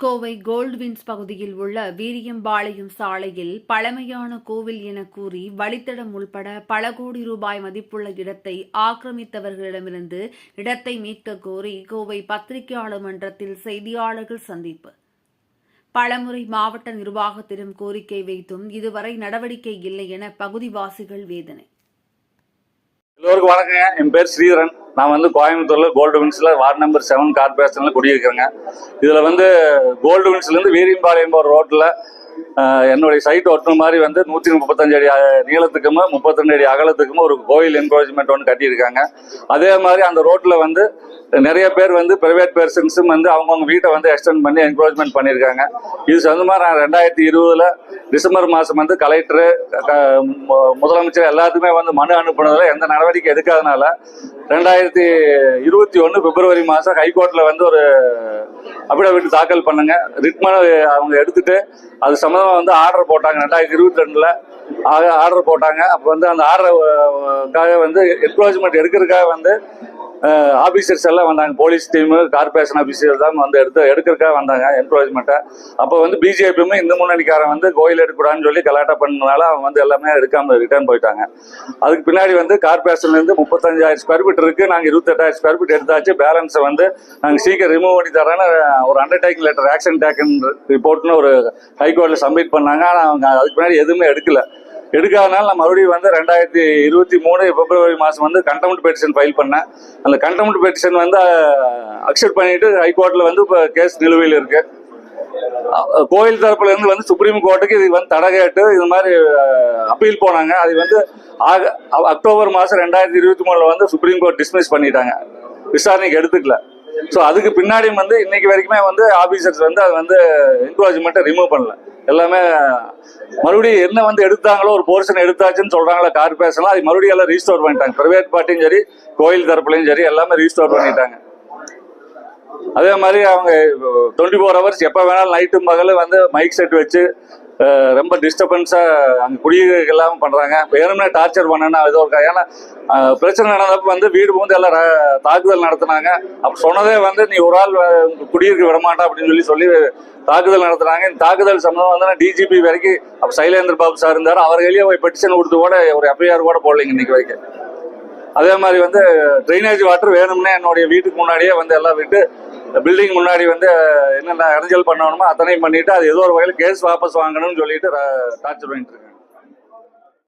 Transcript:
கோவை கோல்ட்வின்ஸ் பகுதியில் உள்ள வீரியம்பாளையம் சாலையில் பழமையான கோவில் என கூறி வழித்தடம் உள்பட பல கோடி ரூபாய் மதிப்புள்ள இடத்தை ஆக்கிரமித்தவர்களிடமிருந்து இடத்தை மீட்க கோரி கோவை பத்திரிகையாளர் மன்றத்தில் செய்தியாளர்கள் சந்திப்பு. பலமுறை மாவட்ட நிர்வாகத்திடம் கோரிக்கை வைத்தும் இதுவரை நடவடிக்கை இல்லை என பகுதிவாசிகள் வேதனை. எல்லோருக்கும் வணக்கங்க. என் பேர் ஸ்ரீதரன். நான் வந்து கோயம்புத்தூர்ல கோல்டு வின்ஸ்ல வார்டு நம்பர் செவன் கார்பரேஷன்ல குடியிருக்கிறேங்க. இதுல வந்து கோல்டு வின்ஸ்ல இருந்து வீரியம்பாளையம் ரோட்ல என்னுடைய சைட் ஒட்டுற மாதிரி வந்து நூற்றி முப்பத்தஞ்சு அடி நீளத்துக்குமே நீளத்துக்கும் முப்பத்திரெண்டு அடி அகலத்துக்குமே ஒரு கோயில் என்கரேஜ்மெண்ட் ஒன்று கட்டியிருக்காங்க. அதே மாதிரி அந்த ரோட்ல வந்து நிறைய பேர் வந்து பிரைவேட் பர்சன்ஸும் வந்து அவங்கவுங்க வீட்டை வந்து எக்ஸ்டெண்ட் பண்ணி என்கரேஜ்மெண்ட் பண்ணியிருக்காங்க. இது சம்மந்தமாக நான் ரெண்டாயிரத்தி இருபதுல டிசம்பர் மாதம் வந்து கலெக்டரு முதலமைச்சர் எல்லாத்துக்குமே வந்து மனு அனுப்புனதுல எந்த நடவடிக்கை எடுக்காதனால ரெண்டாயிரத்தி இருபத்தி ஒன்று பிப்ரவரி மாதம் ஹைகோர்ட்டில் வந்து ஒரு அபிடவிட் தாக்கல் பண்ணுங்க. ரிட்மனு அவங்க எடுத்துட்டு அது சம்மந்தமாக வந்து ஆர்டர் போட்டாங்க. ரெண்டாயிரத்தி இருபத்தி ரெண்டில் ஆர்டர் போட்டாங்க. அப்போ வந்து அந்த ஆர்டருக்காக வந்து என்க்ரோச்மெண்ட் எடுக்கிறதுக்காக வந்து ஆஃபீஸர்ஸ் எல்லாம் வந்தாங்க. போலீஸ் டீமு கார்பரேஷன் ஆஃபீஸர் தான் வந்து எடுத்து எடுக்கிறக்காக வந்தாங்க என்கரேஜ்மெண்ட்டை அப்போ வந்து பிஜேபியுமே இந்த முன்னணிக்காரன் வந்து கோயில் எடுக்கக்கூடாதுன்னு சொல்லி கலாட்டா பண்ணனால அவங்க வந்து எல்லாமே எடுக்காமல் ரிட்டர்ன் போயிட்டாங்க. அதுக்கு பின்னாடி வந்து கார்பரேஷன்லேருந்து முப்பத்தஞ்சாயிரம் ஸ்கொயர் ஃபீட் இருக்குது நாங்கள் இருபத்தெட்டாயிரம் ஸ்கொயர் ஃபீட் எடுத்தாச்சு. பேலன்ஸை வந்து நாங்கள் சீக்கிரம் ரிமூவ் பண்ணி தரேன்னு ஒரு அண்டர்டேக்கிங் லெட்டர் ஆக்ஷன் டேக்கன் ரிப்போர்ட்னு ஒரு ஹைகோர்ட்டில் சப்மிட் பண்ணாங்க. ஆனால் அவங்க அதுக்கு பின்னாடி எதுவுமே எடுக்கலை. எடுக்காதனால நான் மறுபடியும் வந்து ரெண்டாயிரத்தி இருபத்தி மூணு பிப்ரவரி மாதம் வந்து கண்டெம்ட் பெட்டிஷன் ஃபைல் பண்ணேன். அந்த கண்டெம்ட் பெட்டிஷன் வந்து அக்செப்ட் பண்ணிட்டு ஹைகோர்ட்டில் வந்து இப்போ கேஸ் நிலுவையில் இருக்கு. கோயில் தரப்புல இருந்து வந்து சுப்ரீம் கோர்ட்டுக்கு இது வந்து தடை கேட்டு இது மாதிரி அப்பீல் போனாங்க. அது வந்து ஆக அக்டோபர் மாதம் ரெண்டாயிரத்தி இருபத்தி மூணில் வந்து சுப்ரீம் கோர்ட் டிஸ்மிஸ் பண்ணிட்டாங்க. விசாரணைக்கு எடுத்துக்கல. ஸோ அதுக்கு பின்னாடியும் வந்து இன்னைக்கு வரைக்குமே வந்து ஆபீசர்ஸ் வந்து அது வந்து என்கரேஜ்மெண்ட்டை ரிமூவ் பண்ணல. எல்லாமே மறுபடியும் என்ன வந்து எடுத்தாங்களோ ஒரு போர்ஷன் எடுத்தாச்சுன்னு சொல்றாங்களா கார்பரேஷன்லாம் அது மறுபடியும் எல்லாம் ரீஸ்டோர் பண்ணிட்டாங்க. பிரைவேட் பார்ட்டியும் சரி கோயில் தரப்புலையும் சரி எல்லாமே ரீஸ்டோர் பண்ணிட்டாங்க. அதே மாதிரி அவங்க டுவெண்ட்டி ஃபோர் ஹவர்ஸ் எப்போ வேணாலும் நைட்டும் பகலும் வந்து மைக் செட் வச்சு ரொம்ப டிஸ்டர்பன்ஸாக அங்கே குடியிருக்க இல்லாமல் பண்ணுறாங்க வேணும்னா டார்ச்சர் பண்ணனா ஏதோ இருக்கா ஏன்னா பிரச்சனை நடந்தப்ப வந்து வீடு வந்து எல்லாம் ர- தாக்குதல் நடத்துனாங்க. அப்போ சொன்னதே வந்து நீ ஒரு ஆள் குடியிருக்க விட மாட்டா அப்படின்னு சொல்லி சொல்லி தாக்குதல் நடத்துனாங்க. இந்த தாக்குதல் சம்பந்தம் வந்து டிஜிபி வரைக்கும் அப்போ சைலேந்திர பாபு சார் இருந்தார். அவர் போய் பெட்டிஷன் கொடுத்து கூட ஒரு எஃப்ஐஆர் கூட போடலைங்க இன்னைக்கு வரைக்கும். அதே மாதிரி வந்து ட்ரைனேஜ் வாட்டர் வேணும்னே என்னுடைய வீட்டுக்கு முன்னாடியே வந்து எல்லாம் விட்டு பில்டிங் முன்னாடி வந்து என்னென்ன இடைஞ்சல் பண்ணணுமோ அத்தனையும் பண்ணிட்டு அது ஏதோ ஒரு வகையில் கேஸ் வாபஸ் வாங்கணும்னு சொல்லிட்டு டார்ச்சர் பண்ணிட்டு இருக்காங்க.